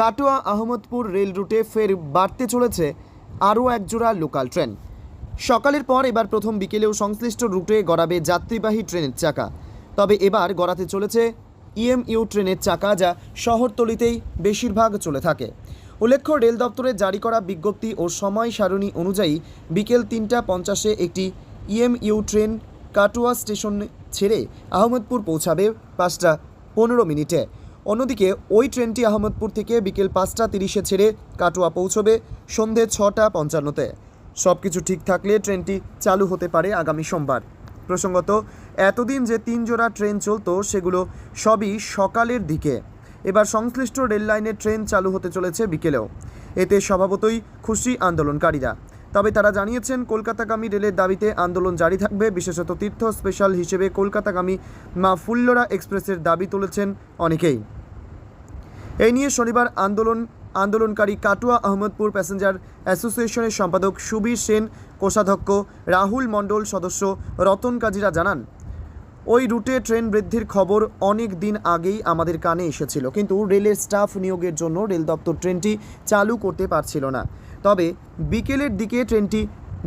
Katwa Ahmadpur rail রুটে ফের বাড়তে চলেছে আরও একজোড়া লোকাল ট্রেন। সকালের পর এবার প্রথম বিকেলেও সংশ্লিষ্ট রুটে গড়াবে যাত্রীবাহী ট্রেনের চাকা। তবে এবার গড়াতে চলেছে ইএমইউ ট্রেনের চাকা যা শহরতলিতেই বেশিরভাগ চলে থাকে। উল্লেখ্য, রেল দপ্তরের জারি করা বিজ্ঞপ্তি ও সময় সারণী অনুযায়ী বিকেল তিনটা পঞ্চাশে একটি ইএমইউ ট্রেন কাটোয়া স্টেশন ছেড়ে আহমদপুর পৌঁছাবে পাঁচটা পনেরো মিনিটে। অন্যদিকে, ওই ট্রেনটি আহমদপুর থেকে বিকেল পাঁচটা তিরিশে ছেড়ে কাটোয়া পৌঁছবে সন্ধে ছটা পঞ্চান্নতে। সব কিছু ঠিক থাকলে ট্রেনটি চালু হতে পারে আগামী সোমবার। প্রসঙ্গত, এতদিন যে তিন জোড়া ট্রেন চলতো, সেগুলো সবই সকালের দিকে। এবার সংশ্লিষ্ট রেল লাইনের ট্রেন চালু হতে চলেছে বিকেলেও। এতে স্বভাবতই খুশি আন্দোলনকারীরা। তবে তারা জানিয়েছেন, কলকাতাগামী রেলের দাবিতে আন্দোলন জারি থাকবে। বিশেষত তীর্থ স্পেশাল হিসেবে কলকাতাগামী মা ফুল্লরা এক্সপ্রেসের দাবি তুলেছেন অনেকেই। এই নিয়ে শনিবার আন্দোলন, আন্দোলনকারী কাটুয়া আহমদপুর প্যাসেঞ্জার অ্যাসোসিয়েশনের সম্পাদক সুবীর সেন, কোষাধ্যক্ষ রাহুল মণ্ডল, সদস্য রতন কাজিরা জানান, ওই রুটে ট্রেন বৃদ্ধির খবর অনেক দিন আগেই আমাদের কানে এসেছিল, কিন্তু রেলের স্টাফ নিয়োগের জন্য রেল দপ্তর ট্রেনটি চালু করতে পারছিল না। তবে বিকেলের দিকে ট্রেনটি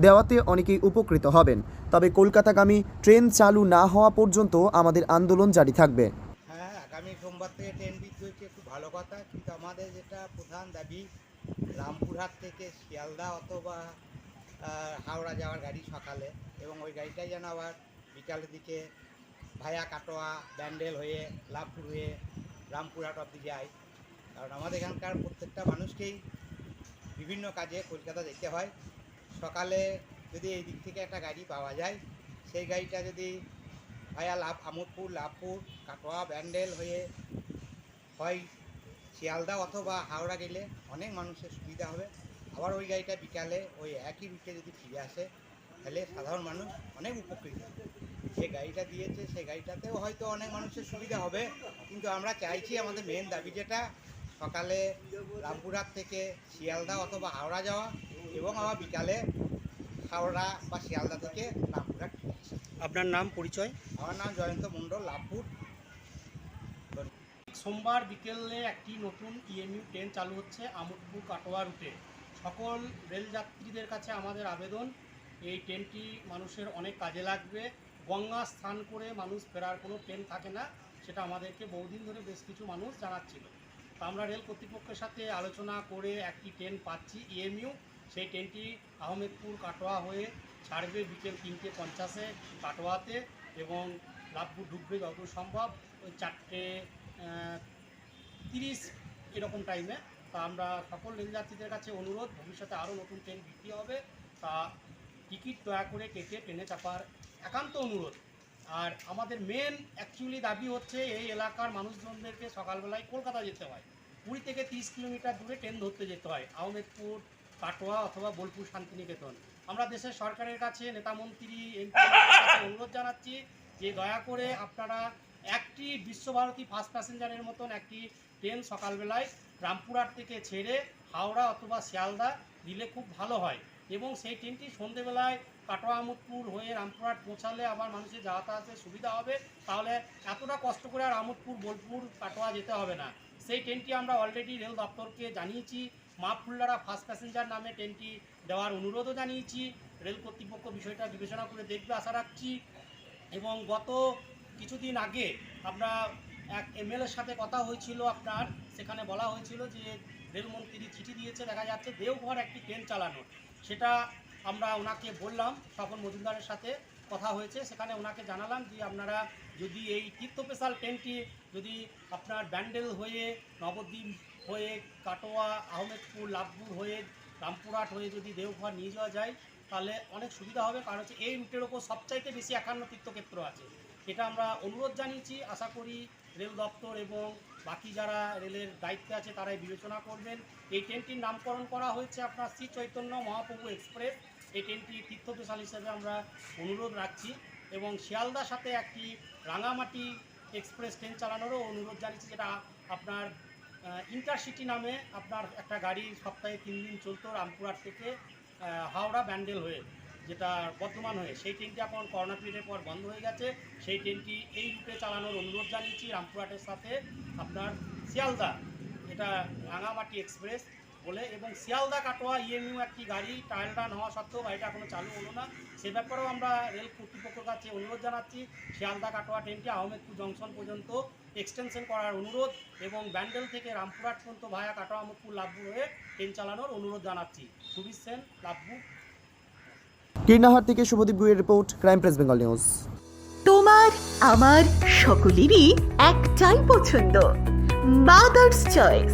দেওয়াতে অনেকেই উপকৃত হবেন। তবে কলকাতাগামী ট্রেন চালু না হওয়া পর্যন্ত আমাদের আন্দোলন জারি থাকবে। হ্যাঁ আগামী সোমবার থেকে ভালো কথা। কিন্তু আমাদের যেটা প্রধান দাবি, রামপুরহাট থেকে শিয়ালদা অথবা হাওড়া যাওয়ার গাড়ি সকালে এবং ওই গাড়িটাই যেন আবার বিকালের দিকে ভায়া কাটোয়া, ব্যান্ডেল হয়ে, লাভপুর হয়ে রামপুরহাট অব্দি যায়। কারণ আমাদের এখানকার প্রত্যেকটা মানুষকেই বিভিন্ন কাজে কলকাতা যেতে হয়। সকালে যদি এই দিক থেকে একটা গাড়ি পাওয়া যায়, সেই গাড়িটা যদি ভায়া লাভ আমোদপুর, লাভপুর, কাটোয়া, ব্যান্ডেল হয়ে হয় শিয়ালদা অথবা হাওড়া গেলে অনেক মানুষের সুবিধা হবে। আবার ওই গাড়িটা বিকালে ওই একই রুটে যদি ফিরে আসে, তাহলে সাধারণ মানুষ অনেক উপকৃত। যে গাড়িটা দিয়েছে সেই গাড়িটাতেও হয়তো অনেক মানুষের সুবিধা হবে। কিন্তু আমরা চাইছি আমাদের মেন দাবি যেটা সকালে রামপুরহাট থেকে শিয়ালদা অথবা হাওড়া যাওয়া এবং আবার বিকালে হাওড়া বা শিয়ালদা থেকে রামপুরহাট ফিরে আসা। আপনার নাম পরিচয়? আমার নাম জয়ন্ত মণ্ডল লাভপুর। সোমবার বিকেলে একটি নতুন ইএমইউ ট্রেন চালু হচ্ছে আমোদপুর কাটোয়া রুটে। সকল রেল যাত্রীদের কাছে আমাদের আবেদন এই ট্রেনটি মানুষের অনেক কাজে লাগবে। গঙ্গা স্নান করে মানুষ ফেরার কোনো ট্রেন থাকে না সেটা আমাদেরকে বহুদিন ধরে বেশ কিছু মানুষ জানাচ্ছিল। আমরা রেল কর্তৃপক্ষের সাথে আলোচনা করে একটি ট্রেন পাচ্ছি ইএমইউ সেই ট্রেনটি আহমেদপুর কাটোয়া হয়ে ছাড়বে বিকেল তিনটে পঞ্চাশে কাটোয়াতে এবং লাভপুর ঢুকবে যত সম্ভব ওই চারটে তিরিশ এরকম টাইমে তা আমরা সকল রেলযাত্রীদের কাছে অনুরোধ, ভবিষ্যতে আরও নতুন ট্রেন বিক্রি হবে। তা টিকিট দয়া করে কেটে ট্রেনে চাপার একান্ত অনুরোধ। আর আমাদের মেন অ্যাকচুয়ালি দাবি হচ্ছে এই এলাকার মানুষজনদেরকে সকালবেলায় কলকাতা যেতে হয়। কুড়ি থেকে তিরিশ কিলোমিটার দূরে ট্রেন ধরতে যেতে হয়, আহমেদপুর, কাটোয়া অথবা বোলপুর শান্তিনিকেতন। আমরা দেশের সরকারের কাছে নেতামন্ত্রী এমপি অনুরোধ জানাচ্ছি যে দয়া করে আপনারা একটি বিশ্বভারতী ফার্স্ট প্যাসেঞ্জারের মতন একটি ট্রেন সকালবেলায় রামপুরহাট থেকে ছেড়ে হাওড়া অথবা শিয়ালদা দিলে খুব ভালো হয়। এবং সেই ট্রেনটি সন্ধেবেলায় কাটোয়া আমোদপুর হয়ে রামপুরহাট পৌঁছালে আবার মানুষের যাতায়াতের সুবিধা হবে, তাহলে এতটা কষ্ট করে আর আমোদপুর, বোলপুর, কাটোয়া যেতে হবে না। সেই ট্রেনটি আমরা অলরেডি রেল দপ্তরকে জানিয়েছি মা ফুল্লারা ফার্স্ট প্যাসেঞ্জার নামে ট্রেনটি দেওয়ার অনুরোধও জানিয়েছি। রেল কর্তৃপক্ষ বিষয়টা বিবেচনা করে দেখবে, আশা রাখছি। এবং গত কিছুদিন আগে আমরা এক এমএলএর সাথে কথা হয়েছিল আপনার, সেখানে বলা হয়েছিল যে রেলমন্ত্রী চিঠি দিয়েছে, দেখা যাচ্ছে দেওঘর একটি ট্রেন চালানো সেটা আমরা ওনাকে বললাম, স্বপন মজুমদারের সাথে কথা হয়েছে, সেখানে ওনাকে জানালাম যে আপনারা যদি এই তীর্থ স্পেশাল ট্রেনটি যদি আপনার ব্যান্ডেল হয়ে, নবদ্বীপ হয়ে, কাটোয়া, আহমেদপুর, লাভপুর হয়ে, রামপুরহাট হয়ে যদি দেওঘর নিয়ে যাওয়া যায়, তাহলে অনেক সুবিধা হবে। কারণ হচ্ছে এই রুটের ওপর সবচাইতে বেশি একান্ন তীর্থক্ষেত্র আছে। এটা আমরা অনুরোধ জানিয়েছি, আশা করি রেল দপ্তর এবং বাকি যারা রেলের দায়িত্বে আছে, তারাই বিবেচনা করবেন। এই ট্রেনটির নামকরণ করা হয়েছে আপনার শ্রী চৈতন্য মহাপ্রভু এক্সপ্রেস। এই ট্রেনটি তীর্থবিশাল হিসেবে আমরা অনুরোধ রাখছি এবং শিয়ালদার সাথে একটি রাঙামাটি এক্সপ্রেস ট্রেন চালানোরও অনুরোধ জানিয়েছি, যেটা আপনার ইন্টারসিটি নামে আপনার একটা গাড়ি সপ্তাহে তিন দিন চলতো রামপুরহাট থেকে হাওড়া ব্যান্ডেল হয়ে, যেটা বর্ধমান হয়ে। সেই ট্রেনটি এখন করোনা পিরিয়ডের পর বন্ধ হয়ে গেছে। সেই ট্রেনটি এই রুটে চালানোর অনুরোধ জানিয়েছি রামপুরহাটের সাথে আপনার শিয়ালদা, এটা রাঙামাটি এক্সপ্রেস। বলে এবং শিয়ালদা কাটোয়া ইএমইউ একটি গাড়ি ট্রায়াল রান হওয়া সত্ত্বেও গাড়িটা এখনও চালু হলো না। সে ব্যাপারেও আমরা রেল কর্তৃপক্ষের কাছে অনুরোধ জানাচ্ছি শিয়ালদা কাটোয়া ট্রেনটি আহমেদপুর জংশন পর্যন্ত এক্সটেনশন করার অনুরোধ এবং ব্যান্ডেল থেকে রামপুরহাট পর্যন্ত ভায়া কাটোয়া মুখপুর লাভপুর হয়ে ট্রেন চালানোর অনুরোধ জানাচ্ছি। সুবীর সেন লাভপুর কীর্ণাহার থেকে Subhadeep গুয়ের report crime press Bengal news. তোমার আমার সকলেরই একটাই পছন্দ মাদার্স চয়েস